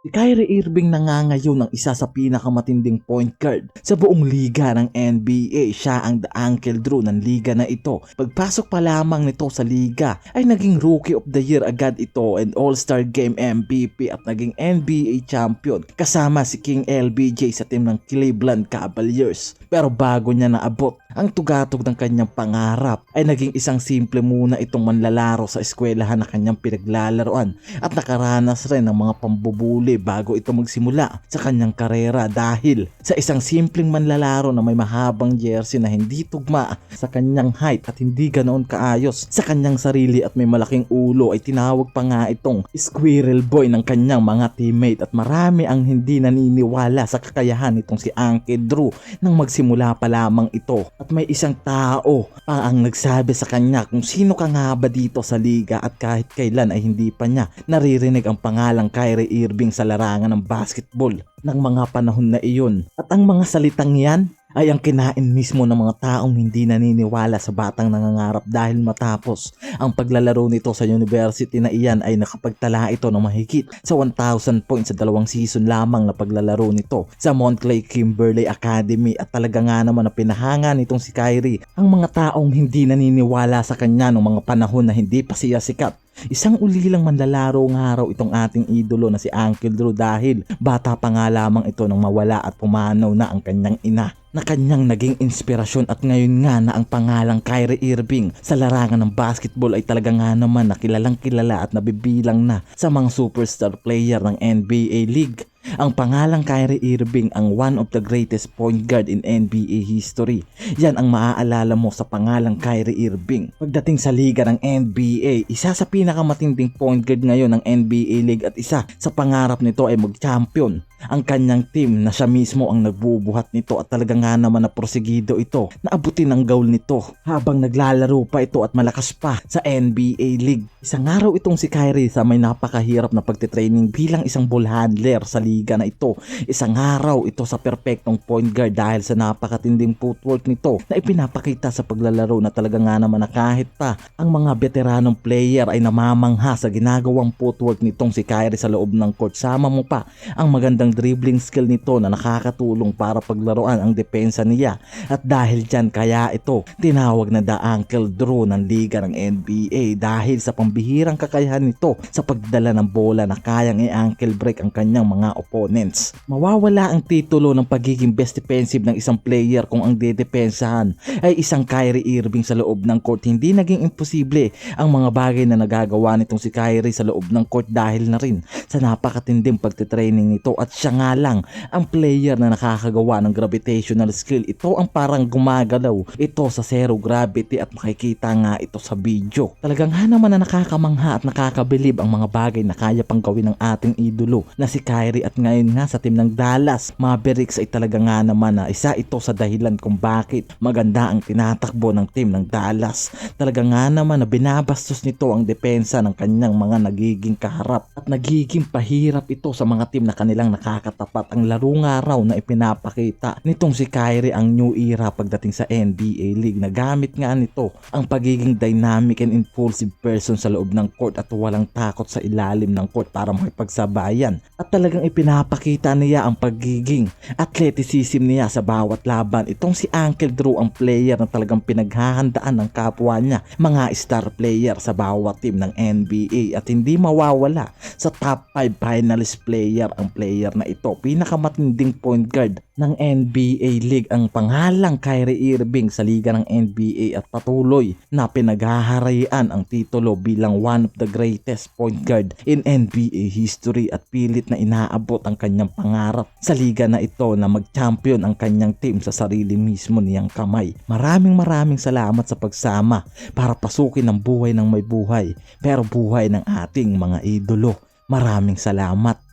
Si Kyrie Irving na nga ngayon ang isa sa pinakamatinding point guard sa buong liga ng NBA. Siya ang the Uncle Drew ng liga na ito. Pagpasok pa lamang nito sa liga ay naging Rookie of the Year agad ito and All-Star Game MVP at naging NBA Champion kasama si King LBJ sa team ng Cleveland Cavaliers. Pero bago niya naabot ang tugatog ng kanyang pangarap ay naging isang simple muna itong manlalaro sa eskwelahan na kanyang pinaglalaroan at nakaranas rin ng mga pambubuli bago ito magsimula sa kanyang karera dahil sa isang simpleng manlalaro na may mahabang jersey na hindi tugma sa kanyang height at hindi ganoon kaayos sa kanyang sarili at may malaking ulo ay tinawag pa nga itong squirrel boy ng kanyang mga teammate. At marami ang hindi naniniwala sa kakayahan nitong si Anke Drew nang magsimula pa lamang ito. At may isang tao pa ang nagsabi sa kanya kung sino ka nga ba dito sa liga at kahit kailan ay hindi pa niya naririnig ang pangalang Kyrie Irving sa larangan ng basketball ng mga panahon na iyon. At ang mga salitang yan ay ang kinain mismo ng mga taong hindi naniniwala sa batang nangangarap dahil matapos ang paglalaro nito sa university na iyan ay nakapagtala ito ng mahigit sa 1,000 points sa dalawang season lamang na paglalaro nito sa Montclair Kimberley Academy. At talaga nga naman na pinahanga nitong si Kyrie ang mga taong hindi naniniwala sa kanya noong mga panahon na hindi pa siya sikat. Isang ulilang manlalaro nga raw itong ating idolo na si Uncle Drew dahil bata pa nga lamang ito nang mawala at pumanaw na ang kanyang ina na kanyang naging inspirasyon at ngayon nga na ang pangalang Kyrie Irving sa larangan ng basketball ay talaga nga naman na kilalang kilala at nabibilang na sa mga superstar player ng NBA League. Ang pangalang Kyrie Irving ang one of the greatest point guard in NBA history. Yan ang maaalala mo sa pangalang Kyrie Irving. Pagdating sa liga ng NBA, isa sa pinakamatinding point guard ngayon ng NBA League at isa sa pangarap nito ay mag-champion ang kanyang team na siya mismo ang nagbubuhat nito at talaga nga naman na prosigido ito na abutin ang goal nito habang naglalaro pa ito at malakas pa sa NBA League. Isang araw itong si Kyrie sa may napakahirap na pagtitraining bilang isang ball handler sa liga na ito. Isang araw ito sa perpektong point guard dahil sa napakatinding footwork nito na ipinapakita sa paglalaro na talaga nga naman na kahit pa ang mga veteranong player ay namamangha sa ginagawang footwork nitong si Kyrie sa loob ng court. Sama mo pa ang magandang ang dribbling skill nito na nakakatulong para paglaruan ang depensa niya at dahil dyan kaya ito tinawag na the Uncle Drew ng liga ng NBA dahil sa pambihirang kakayahan nito sa pagdala ng bola na kayang i-ankle break ang kanyang mga opponents. Mawawala ang titulo ng pagiging best defensive ng isang player kung ang dedepensahan ay isang Kyrie Irving sa loob ng court. Hindi naging imposible ang mga bagay na nagagawa nitong si Kyrie sa loob ng court dahil na rin sa napakatinding pagtitraining nito at siya nga lang ang player na nakakagawa ng gravitational skill. Ito ang parang gumagalaw. Ito sa zero gravity at makikita nga ito sa video. Talagang nga naman na nakakamangha at nakakabilib ang mga bagay na kaya pang gawin ng ating idolo na si Kyrie at ngayon nga sa team ng Dallas Mavericks ay talaga nga naman na isa ito sa dahilan kung bakit maganda ang tinatakbo ng team ng Dallas. Talaga nga naman na binabastos nito ang depensa ng kanyang mga nagiging kaharap at nagiging pahirap ito sa mga team na kanilang nakakatapat. Ang laro nga raw na ipinapakita nitong si Kyrie ang new era pagdating sa NBA League. Nagamit nga nito ang pagiging dynamic and impulsive person sa loob ng court at walang takot sa ilalim ng court para makipagsabayan. At talagang ipinapakita niya ang pagiging athleticism niya sa bawat laban. Itong si Uncle Drew ang player na talagang pinaghahandaan ng kapwa niya, mga star player sa bawat team ng NBA at hindi mawawala sa top 5 finalist player ang player na ito. Pinakamatinding point guard ng NBA League ang pangalang Kyrie Irving sa liga ng NBA at patuloy na pinaghaharian ang titulo bilang one of the greatest point guard in NBA history at pilit na inaabot ang kanyang pangarap sa liga na ito na mag-champion ang kanyang team sa sarili mismo niyang kamay. Maraming maraming salamat sa pagsama para pasukin ang buhay ng may buhay pero buhay ng ating mga idolo. Maraming salamat.